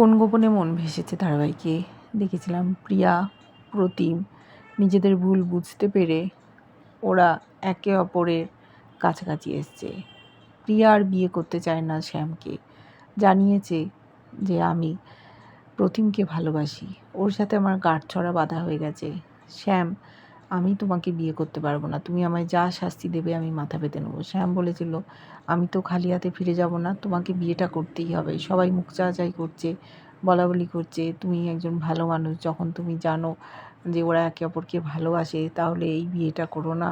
কোন গোপনে মন ভেসেছে ধারাবাহিকে? দেখেছিলাম প্রিয়া, প্রতিম, নিজেদের ভুল বুঝতে পেরে ওরা একে অপরের কাছাকাছি এসছে। প্রিয়া আর বিয়ে করতে চায় না শ্যামকে। জানিয়েছে যে আমি প্রতিমকে ভালোবাসি। ওর সাথে আমার গাঁটছড়া বাঁধা হয়ে গেছে। শ্যাম আমি তোমাকে বিয়ে করতে পারব না। তুমি আমায় যা শাস্তি দেবে আমি মাথা পেতে নেব। শ্যাম বলেছিল, আমি তো খালি হাতে ফিরে যাব না, তোমাকে বিয়েটা করতেই হবে। সবাই মুখ চাচাই করছে বলা বলি করছে, তুমি একজন ভালো মানুষ, যখন তুমি জানো যে ওরা একে অপরকে ভালোবাসে, তাহলে এই বিয়েটা করো না,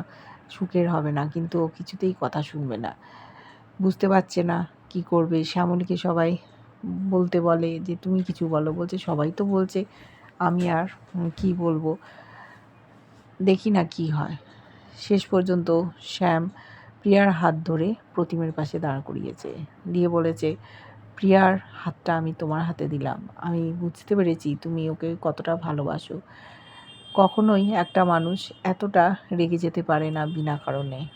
সুখের হবে না। কিন্তু ও কিছুতেই কথা শুনবে না। বুঝতে পারছে না কি করবে। শ্যামলীকে সবাই বলতে বলে যে, তুমি কিছু বলো। বলছে, সবাই তো বলছে, আমি আর কি বলব? দেখি না কি হয়। শেষ পর্যন্ত শ্যাম প্রিয়ার হাত ধরে প্রতিমের পাশে দাঁড় করিয়েছে। দিয়ে বলেছে, প্রিয়ার হাতটা আমি তোমার হাতে দিলাম। আমি বুঝতে পেরেছি তুমি ওকে কতটা ভালোবাসো। কখনোই একটা মানুষ এতটা রেগে যেতে পারে না বিনা কারণে।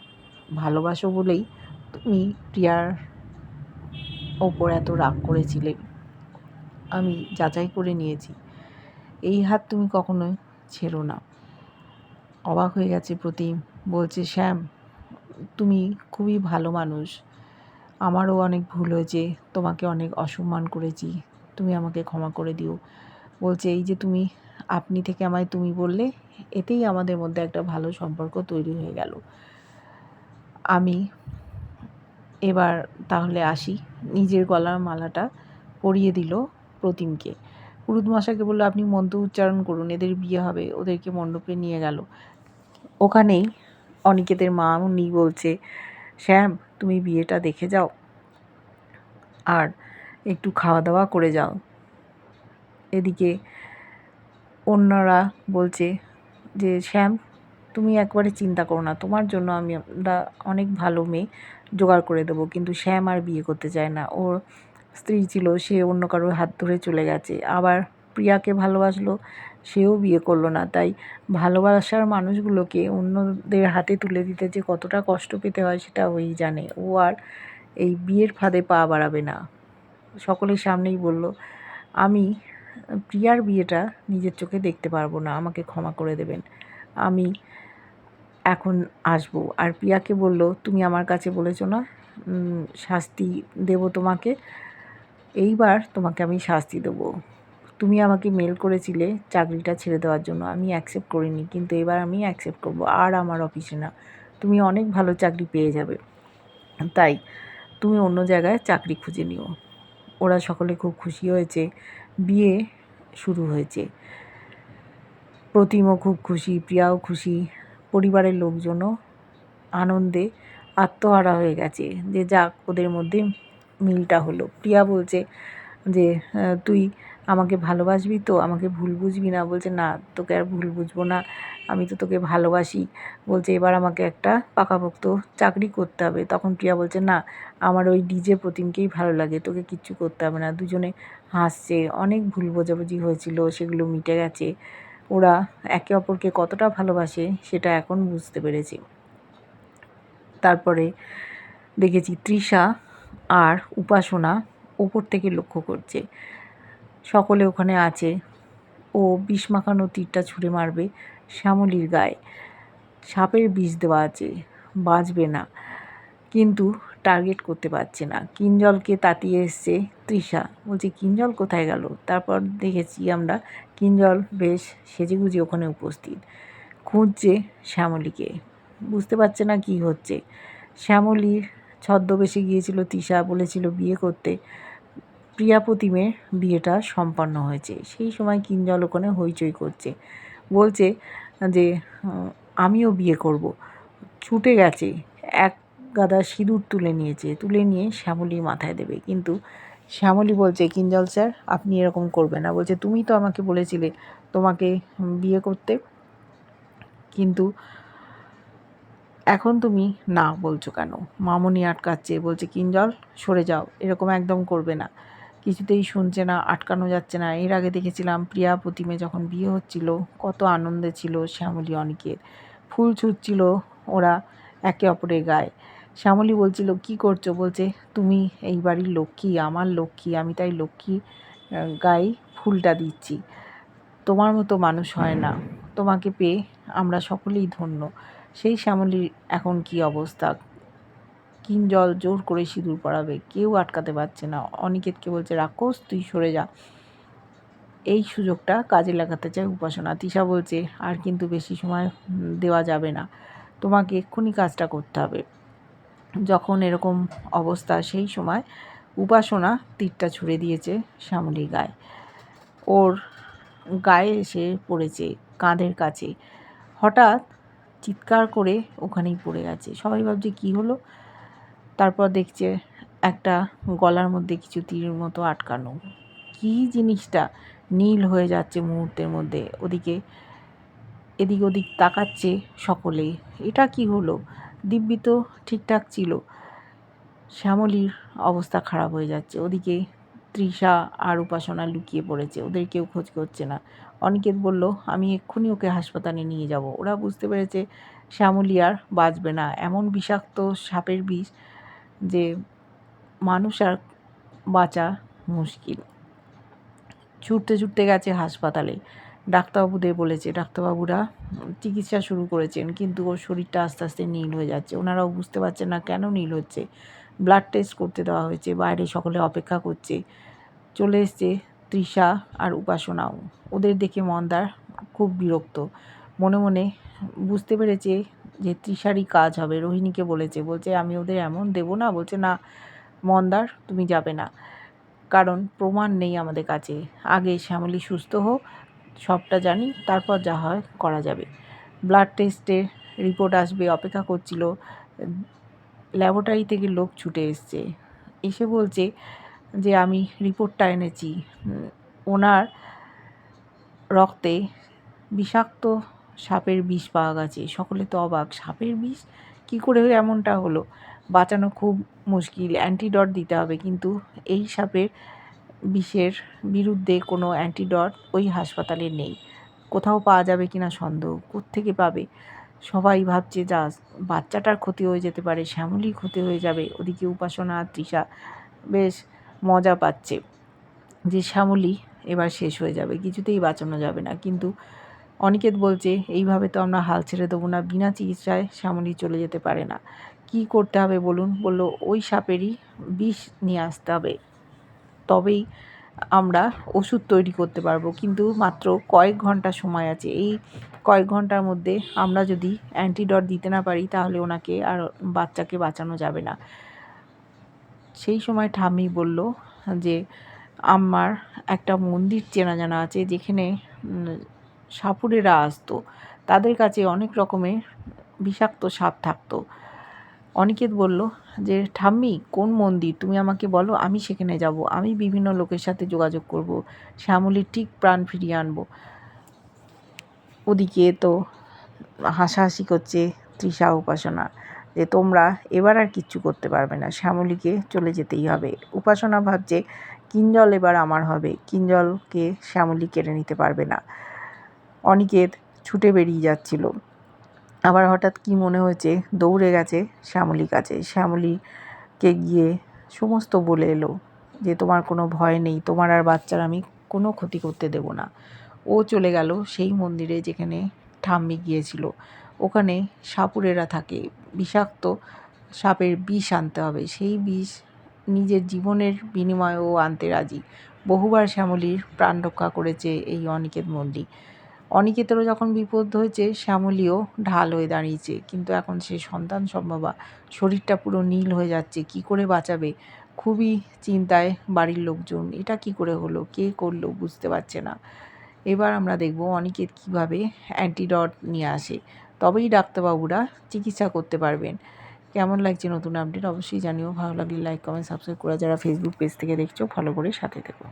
ভালোবাসো বলেই তুমি প্রিয়ার ওপর এত রাগ করেছিলে। আমি যাচাই করে নিয়েছি। এই হাত তুমি কখনোই ছেড়ো না। অবাক হয়ে গেছে প্রতিম বলছে, শ্যাম, তুমি খুবই ভালো মানুষ। আমারও অনেক ভুল হয়েছে। তোমাকে অনেক অসম্মান করেছি। তুমি আমাকে ক্ষমা করে দিও। বলছে, এই যে তুমি, আপনি থেকে আমায় তুমি বললে, এতেই আমাদের মধ্যে একটা ভালো সম্পর্ক তৈরি হয়ে গেল। আমি এবার তাহলে আসি। নিজের গলার মালাটা পরিয়ে দিল প্রতিমকে। পুরুত মশাকে বলল, আপনি মন্ত্র উচ্চারণ করুন, এদের বিয়ে হবে, ওদেরকে মণ্ডপে নিয়ে গেল। ওখানেই অনিকেতের মা উনি বলছে, শ্যাম, তুমি বিয়েটা দেখে যাও আর একটু খাওয়া দাওয়া করে যাও। এদিকে অন্যরা বলছে যে, শ্যাম, তুমি একবারে চিন্তা করো না, তোমার জন্য আমি আমরা অনেক ভালো মেয়ে জোগাড় করে দেবো, কিন্তু শ্যাম আর বিয়ে করতে চায় না। ওর স্ত্রী ছিল, সে অন্য কারোর হাত ধরে চলে গেছে। আবার প্রিয়াকে ভালোবাসলো, সেও বিয়ে করল না। তাই ভালোবাসার মানুষগুলোকে অন্যদের হাতে তুলে দিতে যে কতটা কষ্ট পেতে হয় সেটা ওই জানে। ও আর এই বিয়ের ফাঁদে পা বাড়াবে না। সকলের সামনেই বলল, আমি প্রিয়ার বিয়েটা নিজের চোখে দেখতে পারব না, আমাকে ক্ষমা করে দেবেন। আমি এখন আসব। আর প্রিয়াকে বলল, তুমি আমার কাছে বলেছ না শাস্তি দেব তোমাকে। এইবার তোমাকে আমি শাস্তি দেবো। তুমি আমাকে মেল করেছিলে চাকরিটা ছেড়ে দেওয়ার জন্য, আমি অ্যাকসেপ্ট করিনি, কিন্তু এবার আমি অ্যাকসেপ্ট করব, আর আমার অফিসে না। তুমি অনেক ভালো চাকরি পেয়ে যাবে। তাই তুমি অন্য জায়গায় চাকরি খুঁজে নিও। ওরা সকলে খুব খুশি হয়েছে। বিয়ে শুরু হয়েছে। প্রতিমও খুব খুশি, প্রিয়াও খুশি। পরিবারের লোকজনও আনন্দে আত্মহারা হয়ে গেছে। যে যাক, ওদের মধ্যে মিলটা হলো। প্রিয়া বলছে যে তুই আমাকে ভালোবাসবি তো? আমাকে ভুল বুঝবি না? বলছে, না, তোকে আর ভুল বুঝব না। আমি তো তোকে ভালোবাসি। বলছে, এবার আমাকে একটা পাকাপোক্ত চাকরি করতে হবে। তখন প্রিয়া বলছে, না, আমার ওই ডিজে প্রতিমকেই ভালো লাগে, তোকে কিচ্ছু করতে হবে না। দুজনে হাসছে, অনেক ভুল বোঝাবুঝি হয়েছিল, সেগুলো মিটে গেছে। ওরা একে অপরকে কতটা ভালোবাসে, সেটা এখন বুঝতে পেরেছি। তারপরে দেখেছি, তৃষা আর উপাসনা ওপর থেকে লক্ষ্য করছে। সকলে ওখানে আছে। ও বিষ মাখানো তীরটা ছুঁড়ে মারবে শ্যামলির গায়ে। সাপের বিষ দেওয়া আছে, বাঁচবে না। কিন্তু টার্গেট করতে পারছে না। কিঞ্জলকে তাতিয়ে এসছে তৃষা। বলছে, কিঞ্জল কোথায় গেল? তারপর দেখেছি আমরা, কিঞ্জল বেশ সেজেগুজে ওখানে উপস্থিত। খুঁজছে শ্যামলীকে। বুঝতে পারছে না কি হচ্ছে। শ্যামলীর ছদ্মবেশে গিয়েছিল তৃষা বলেছিল বিয়ে করতে। প্রিয়া প্রতিমের বিয়েটা সম্পন্ন হয়েছে। সেই সময় কিঞ্জল ওখানে হইচই করছে। বলছে যে, আমিও বিয়ে করব। ছুটে গেছে। এক গাদা সিঁদুর তুলে নিয়েছে। তুলে নিয়ে শ্যামলীর মাথায় দেবে। কিন্তু শ্যামলী বলছে কিঞ্জল স্যার, আপনি এরকম করবেন না। বলছে, তুমি তো আমাকে বলেছিলে তোমাকে বিয়ে করতে। কিন্তু এখন তুমি না বলছো কেন? মামনি আটকাচ্ছে, বলছে কিঞ্জল সরে যাও। এরকম একদম করবে না। কিছুতেই শুনছে না, আটকানো যাচ্ছে না। এর আগে দেখেছিলাম প্রিয়া প্রতিমে যখন বিয়ে হচ্ছিল, কত আনন্দে ছিল শ্যামলী অনেকের। ফুল ছুটছিল ওরা একে অপরের গায়ে। শ্যামলী বলছিল, কি করছ? বলছে, তুমি এই বাড়ির লক্ষ্মী, আমার লক্ষ্মী, আমি তাই লক্ষ্মী গায়ে ফুলটা দিচ্ছি। তোমার মতো মানুষ হয় না। তোমাকে পেয়ে আমরা সকলেই ধন্য। সেই শ্যামলীর এখন কি অবস্থা? কিঞ্জল জোর করে সিঁদুর পরাবে, কেউ আটকাতে পারছে না। অনিকেতকে বলছে, রাক্ষস, তুই সরে যা। এই সুযোগটা কাজে লাগাতে চায় উপাসনা। তিশা বলছে, আর কিন্তু বেশি সময় দেওয়া যাবে না। তোমাকে এক্ষুনি কাজটা করতে হবে। যখন এরকম অবস্থা, সেই সময় উপাসনা তীরটা ছুঁড়ে দিয়েছে শ্যামলীর গায়ে। ওর গায়ে এসে পড়েছে কাঁধের কাছে। হঠাৎ চিৎকার করে ওখানেই পড়ে গেছে। সবাই ভাবছে, কী হলো? তারপর দেখছে একটা গলার মধ্যে কিছু তীরের মতো আটকানো। কী জিনিসটা? নীল হয়ে যাচ্ছে মুহূর্তের মধ্যে। ওদিকে, এদিক ওদিক তাকাচ্ছে সকলে। এটা কি হলো? দিব্যি তো ঠিকঠাক ছিল। শ্যামলীর অবস্থা খারাপ হয়ে যাচ্ছে। ওদিকে তৃষা আর উপাসনা লুকিয়ে পড়েছে। ওদের কেউ খোঁজ করছে না। অনিকেত বলল, আমি এক্ষুনি ওকে হাসপাতালে নিয়ে যাব। ওরা বুঝতে পেরেছে শ্যামলী আর বাঁচবে না। এমন বিষাক্ত সাপের বিষ যে মানুষ আর বাঁচা মুশকিল। ছুটতে ছুটতে গেছে হাসপাতালে। ডাক্তারবাবুদের বলেছে, ডাক্তারবাবুরা চিকিৎসা শুরু করেছেন, কিন্তু ওর শরীরটা আস্তে আস্তে নীল হয়ে যাচ্ছে। ওনারাও বুঝতে পারছেন না কেন নীল হচ্ছে। ব্লাড টেস্ট করতে দেওয়া হয়েছে, বাইরে সকলে অপেক্ষা করছে। চলে এসছে তৃষা আর উপাসনাও। ওদের দেখে মন্দার খুব বিরক্ত। মনে মনে বুঝতে পেরেছে যে তৃষারই কাজ হবে। রোহিণীকে বলেছে, বলছে, আমি ওদের এমন দেবো না। বলছে, না, মন্দার, তুমি যাবে না। কারণ প্রমাণ নেই আমাদের কাছে। আগে শ্যামলি সুস্থ হোক, সবটা জানি, তারপর যা হয় করা যাবে। ব্লাড টেস্টের রিপোর্ট আসবে, অপেক্ষা করছিল ল্যাবরেটরি থেকে লোক ছুটে এসছে। এসে বলছে যে, আমি রিপোর্টটা এনেছি। ওনার রক্তে বিষাক্ত সাপের বিষ পাওয়া গেছে। সকলে তো অবাক। সাপের বিষ? কী করে এমনটা হলো। বাঁচানো খুব মুশকিল। অ্যান্টিডট দিতে হবে। কিন্তু এই সাপের বিষের বিরুদ্ধে কোনো অ্যান্টিডট ওই হাসপাতালে নেই। কোথাও পাওয়া যাবে কি না সন্দেহ। কোত্থেকে পাবে? সবাই ভাবছে যা বাচ্চাটার ক্ষতি হয়ে যেতে পারে, শ্যামলির ক্ষতি হয়ে যাবে। ওদিকে উপাসনা তৃষা বেশ মজা পাচ্ছে যে শ্যামলি এবার শেষ হয়ে যাবে, কিছুতেই বাঁচানো যাবে না। কিন্তু অনিকেত বলছে, এইভাবে তো আমরা হাল ছেড়ে দেবো না, বিনা চিকিৎসায় শ্যামলি চলে যেতে পারে না। কি করতে হবে বলুন? বলল, ওই সাপেরই বিষ নিয়ে আসতে হবে। তবেই আমরা ওষুধ তৈরি করতে পারব। কিন্তু মাত্র কয়েক ঘণ্টা সময় আছে। এই কয়েক ঘণ্টার মধ্যে আমরা যদি অ্যান্টিডট দিতে না পারি, তাহলে ওনাকে আর বাচ্চাকে বাঁচানো যাবে না। সেই সময় ঠাম্মি বলল যে, আমার একটা মন্দির চেনা জানা আছে যেখানে সাপুরেরা আসতো। তাদের কাছে অনেক রকমের বিষাক্ত সাপ থাকতো। অনিকেত বলল, যে ঠাম্মি, কোন মন্দির? তুমি আমাকে বলো, আমি সেখানে যাব। আমি বিভিন্ন লোকের সাথে যোগাযোগ করব। শ্যামলির ঠিক প্রাণ ফিরিয়ে আনব। ওদিকে তো হাসাহাসি করছে তৃষা উপাসনা, যে তোমরা এবার আর কিচ্ছু করতে পারবে না। শ্যামলীকে চলে যেতেই হবে। উপাসনা ভাবছে, কিঞ্জল এবার আমার হবে। কিঞ্জলকে শ্যামলী কেড়ে নিতে পারবে না। অনিকেত ছুটে বেরিয়ে যাচ্ছিল। আবার হঠাৎ কি মনে হয়েছে? দৌড়ে গেছে শ্যামলী কাছে। শ্যামলীকে গিয়ে সমস্ত বলে এলো যে, তোমার কোনো ভয় নেই। তোমার আর বাচ্চার আমি কোনো ক্ষতি করতে দেব না। ও চলে গেল সেই মন্দিরে যেখানে ঠাম্মি গিয়েছিল। ওখানে সাপুরেরা থাকে। বিষাক্ত সাপের বিষ আনতে হবে। সেই বিষ নিজের জীবনের বিনিময়ে ও আনতে রাজি। বহুবার শ্যামলীর প্রাণ রক্ষা করেছে এই অনিকেত মন্দির। অনিকেতেরও যখন বিপদ হয়েছে, শ্যামলীও ঢাল হয়ে দাঁড়িয়েছে। কিন্তু এখন সে সন্তান সম্ভবা, শরীরটা পুরো নীল হয়ে যাচ্ছে। কি করে বাঁচাবে? খুবই চিন্তায় বাড়ির লোকজন, এটা কি করে হলো? কে করল বুঝতে পারছে না। এবার আমরা দেখব অনিকেত কীভাবে অ্যান্টিডট নিয়ে আসে। তবেই ডাক্তারবাবুরা চিকিৎসা করতে পারবেন। কেমন লাগছে নতুন আপডেট অবশ্যই জানিও। ভালো লাগলে লাইক কমেন্ট সাবস্ক্রাইব করা যারা ফেসবুক পেজ থেকে দেখছ ফলো করে সাথে থেকো।